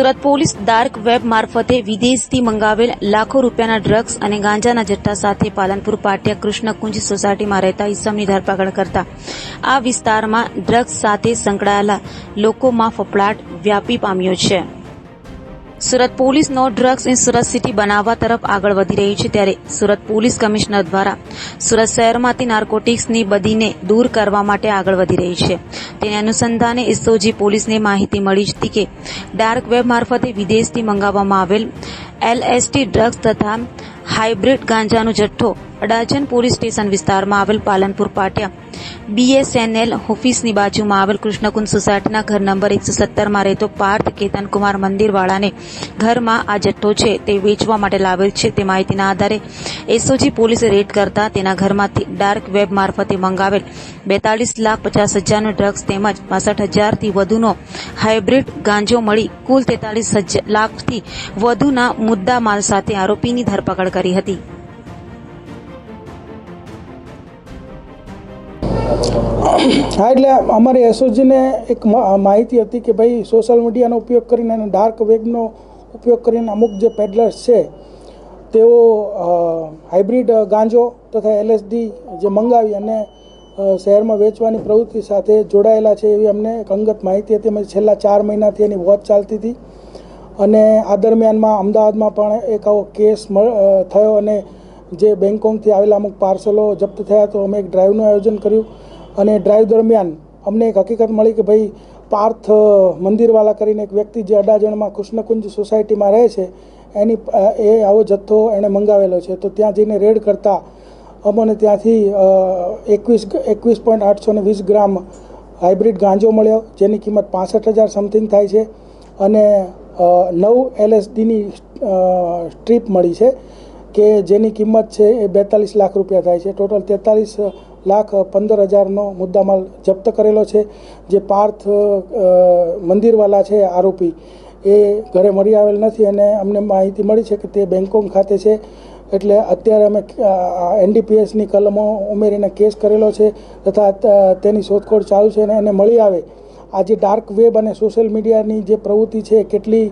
Surat police dark web મારફતે વિદેશથી મંગાવેલ લાખો રૂપિયાના ડ્રગ્સ અને ગાંજાના જથ્થા સાથે પાલનપુર પાટિયા કૃષ્ણકુંજ સોસાયટીમાં રહેતા ઈસમની ધરપકડ કરતા. આ વિસ્તારમાં ડ્રગ્સ સાથે સંકળાયેલા લોકોમાં ફફડાટ વ્યાપી પામ્યો છે. સુરત પોલીસ નો ડ્રગ્સ ઇન સુરત સિટી બનાવવા તરફ આગળ વધી રહી છે ત્યારે સુરત પોલીસ કમિશનર દ્વારા સુરત શહેરમાંથી નાર્કોટિક્સની બદીને દૂર કરવા માટે આગળ વધી રહી છે. તેને અનુસંધાને એસઓજી પોલીસને માહિતી મળી હતી કે ડાર્ક વેબ મારફતે વિદેશથી મંગાવવામાં આવેલ એલએસટી ડ્રગ્સ તથા હાઇબ્રિડ ગાંજાનો જથ્થો અડાજણ પોલીસ સ્ટેશન વિસ્તારમાં આવેલ પાલનપુર પાટિયા બીએસએનએલ ઓફિસની બાજુમાં આવેલ કૃષ્ણકુંજ સોસાયટીના ઘર નંબર એકસો સત્તરમાં રહેતો પાર્થ કેતનકુમાર મંદિરવાળાને ઘરમાં આ જથ્થો છે તે વેચવા માટે લાવેલ છે. તે માહિતીના આધારે એસઓજી પોલીસે રેડ કરતા તેના ઘરમાંથી ડાર્ક વેબ મારફતે મંગાવેલ બેતાલીસ લાખ પચાસ હજારનો ડ્રગ્સ તેમજ પાસઠ હજારથી વધુનો હાઇબ્રિડ ગાંજો મળી કુલ તેતાલીસ લાખથી વધુના મુદ્દા માલ સાથે આરોપીની ધરપકડ કરી હતી. હા, એટલે અમારી એસઓજીને એક માહિતી હતી કે ભાઈ સોશિયલ મીડિયાનો ઉપયોગ કરીને અને ડાર્ક વેબનો ઉપયોગ કરીને અમુક જે પેડલર્સ છે, તેઓ હાઇબ્રિડ ગાંજો તથા એલએસડી જે મંગાવી અને શહેરમાં વેચવાની પ્રવૃત્તિ સાથે જોડાયેલા છે એવી અમને એક અંગત માહિતી હતી. અમે છેલ્લા ચાર મહિનાથી એની વોચ ચાલતી હતી. અને આ દરમિયાનમાં અમદાવાદમાં પણ એક આવો કેસ થયો અને જે બેંગકોંગથી આવેલા અમુક પાર્સલો જપ્ત થયા, તો અમે એક ડ્રાઈવનું આયોજન કર્યું. અને ડ્રાઈવ દરમિયાન અમને એક હકીકત મળી કે ભાઈ, પાર્થ મંદિરવાલા કરીને એક વ્યક્તિ જે અડાજણમાં કૃષ્ણકુંજ સોસાયટીમાં રહે છે, એની એ આવો જથ્થો એણે મંગાવેલો છે. તો ત્યાં જઈને રેડ કરતાં અમને ત્યાંથી એકવીસ એકવીસ પોઈન્ટ આઠસો ને વીસ ગ્રામ હાઇબ્રિડ ગાંજો મળ્યો, જેની કિંમત પાસઠ હજાર સમથિંગ થાય છે અને નવ એલએસડીની સ્ટ્રીપ મળી છે, કે જેની કિંમત છે એ બેતાલીસ લાખ રૂપિયા થાય છે. ટોટલ તેતાલીસ લાખ પંદર હજારનો મુદ્દામાલ જપ્ત કરેલો છે. જે પાર્થ મંદિરવાલા છે આરોપી, એ ઘરે મળી આવેલ નથી અને અમને માહિતી મળી છે કે તે બેંકોંગ ખાતે છે. એટલે અત્યારે અમે એનડીપીએસની કલમો ઉમેરીને કેસ કરેલો છે તથા તેની શોધખોળ ચાલુ છે અને એને મળી આવે. આ જે ડાર્ક વેબ અને સોશિયલ મીડિયાની જે પ્રવૃત્તિ છે, કેટલી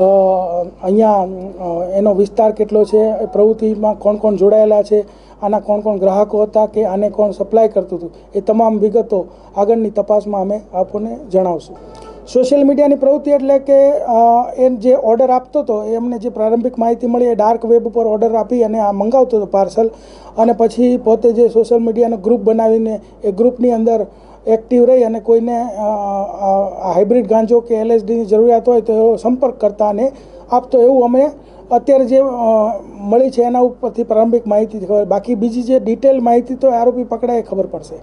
અહીંયા એનો વિસ્તાર કેટલો છે પ્રવૃત્તિમાં કોણ કોણ જોડાયેલા છે, આના કોણ કોણ ગ્રાહકો હતા કે આને કોણ સપ્લાય કરતું હતું, એ તમામ વિગતો આગળની તપાસમાં અમે આપણને જણાવશું. સોશિયલ મીડિયાની પ્રવૃત્તિ એટલે કે એ જે ઓર્ડર આપતો હતો, એ અમને જે પ્રારંભિક માહિતી મળી, એ ડાર્ક વેબ ઉપર ઓર્ડર આપી અને આ મંગાવતો હતો પાર્સલ. અને પછી પોતે જે સોશિયલ મીડિયાનો ગ્રુપ બનાવીને એ ગ્રુપની અંદર એક્ટિવ રહી અને કોઈને હાઇબ્રિડ ગાંજો કે એલએસડીની જરૂરિયાત હોય તો એવો સંપર્ક કરતા અને આપતો એવું અમે અત્યારે જે મળી છે એના ઉપરથી પ્રારંભિક માહિતી ખબર બાકી બીજી જે ડિટેલ માહિતી તો આરોપી પકડાય ખબર પડશે.